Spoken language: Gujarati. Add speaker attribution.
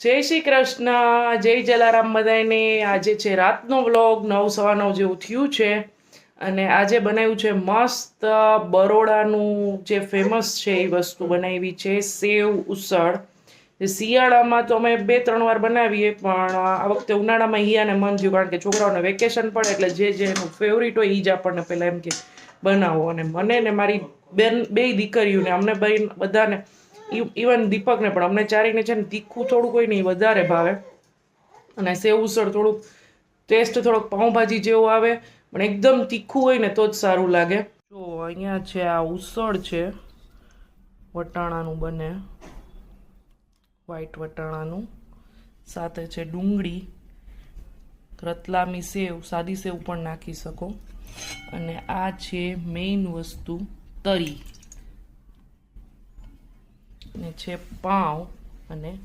Speaker 1: જય શ્રી કૃષ્ણ, જય જલારામ બધાને આજે છે રાતનો વ્લોગ, નવ સવા નવ જેવું થયું છે. અને આજે બનાવ્યું છે મસ્ત બરોડાનું જે ફેમસ છે એ વસ્તુ બનાવી છે, સેવ ઉસળ. જે શિયાળામાં તો અમે બે, ત્રણ વાર બનાવીએ, પણ આ વખતે ઉનાળામાં હિયાને મન થયું કારણ કે છોકરાઓને વેકેશન પડે એટલે જે જે એનું ફેવરિટ હોય એ જ આપણને પહેલાં એમ કે બનાવો. અને મને ને મારી બેન, બે દીકરીઓને, અમને બધાને ઇવન દીપકને પણ. અમને ચારીને છે ને તીખું થોડુંક હોય નહીં, વધારે ભાવે. અને સેવ ઉસળ થોડુંક ટેસ્ટ થોડોક પાઉંભાજી જેવો આવે. પણ એકદમ તીખું હોય ને તો જ સારું લાગે. જો, અહીંયા છે આ ઉસળ છે. વટાણાનું બને. વ્હાઈટ વટાણાનું. સાથે છે ડુંગળી. રતલામી સેવ, સાદી સેવ પણ નાખી શકો. અને આ છે મેઇન વસ્તુ તરી. છે પાઉં અને